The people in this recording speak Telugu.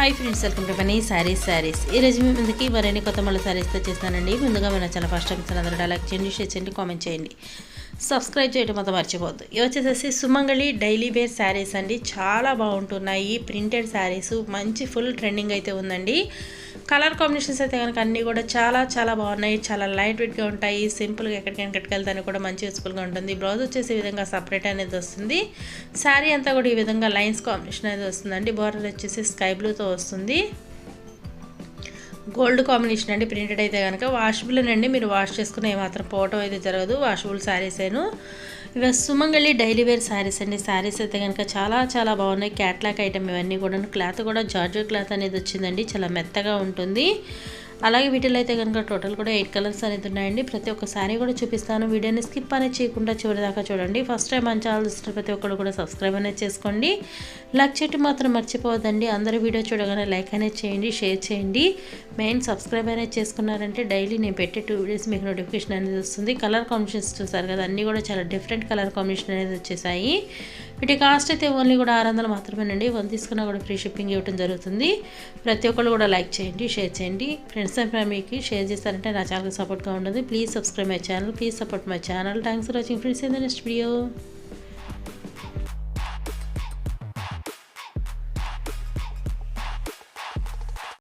Hi friends welcome to Mani saris saris ఈ రోజు మీ ముందుకి మరిన్ని కొత్త మళ్ళీ శారీస్తో చేస్తానండి. ముందుగా మన చాలా ఫస్ట్ టైం అందరూ లైక్ చేయండి షేర్ చేయండి కామెంట్ చేయండి. సబ్స్క్రైబ్ చేయడం మొత్తం మర్చిపోవద్దు. ఇవి వచ్చేసేసి సుమంగళి డైలీ వేర్ శారీస్ అండి. చాలా బాగుంటున్నాయి. ప్రింటెడ్ శారీస్ మంచి ఫుల్ ట్రెండింగ్ అయితే ఉందండి. కలర్ కాంబినేషన్స్ అయితే కనుక అన్నీ కూడా చాలా చాలా బాగున్నాయి. చాలా లైట్ వెయిట్గా ఉంటాయి. సింపుల్గా ఎక్కడికైనా కట్టుకెళ్తానికి కూడా మంచి యూస్ఫుల్గా ఉంటుంది. బ్లౌజ్ వచ్చేసి విధంగా సపరేట్ అనేది వస్తుంది. శారీ అంతా కూడా ఈ విధంగా లైన్స్ కాంబినేషన్ అనేది వస్తుందండి. బోర్డర్ వచ్చేసి స్కై బ్లూతో వస్తుంది. గోల్డ్ కాంబినేషన్ అండి. ప్రింటెడ్ అయితే కనుక వాషబుల్ అండి మీరు వాష్ చేసుకునే ఏమాత్రం పోవటం అయితే జరగదు. వాషబుల్ శారీసేను ఇవి సుమంగళి డైలీ వేర్ శారీస్ అండి. శారీస్ అయితే కనుక చాలా చాలా బాగున్నాయి. క్యాట్లాక్ ఐటమ్ ఇవన్నీ కూడా క్లాత్ కూడా జార్జర్ క్లాత్ అనేది వచ్చిందండి. చాలా మెత్తగా ఉంటుంది. అలాగే వీటిలో అయితే కనుక టోటల్ కూడా ఎయిట్ కలర్స్ అనేది ఉన్నాయండి. ప్రతి ఒక్క శారీ కూడా చూపిస్తాను. వీడియోని స్కిప్ అనేది చేయకుండా చివరి దాకా చూడండి. ఫస్ట్ టైం మంచి ఛానల్ ప్రతి ఒక్కరు కూడా సబ్స్క్రైబ్ అనేది చేసుకోండి. లైక్ చేయటం మాత్రం మర్చిపోవద్దండి. అందరూ వీడియో చూడగానే లైక్ అనేది చేయండి షేర్ చేయండి. మెయిన్ సబ్స్క్రైబ్ అనేది చేసుకున్నారంటే డైలీ నేను పెట్టే టూ వీడియోస్ మీకు నోటిఫికేషన్ అనేది వస్తుంది. కలర్ కాంబినేషన్స్ చూసారు కదా అన్నీ కూడా చాలా డిఫరెంట్ కలర్ కాంబినేషన్ అనేది వచ్చేసాయి. వీటి కాస్ట్ అయితే ఓన్లీ కూడా ఆరు వందలు మాత్రమేనండి. వన్ తీసుకున్నా కూడా ఫ్రీ షిప్పింగ్ ఇవ్వడం జరుగుతుంది. ప్రతి ఒక్కళ్ళు కూడా లైక్ చేయండి షేర్ చేయండి. ఫ్రెండ్స్ అండ్ ఫ్యామిలీకి షేర్ చేస్తారంటే నా ఛానల్ సపోర్ట్గా ఉంటుంది please subscribe my channel please support my channel. Thanks for watching friends. In the next video.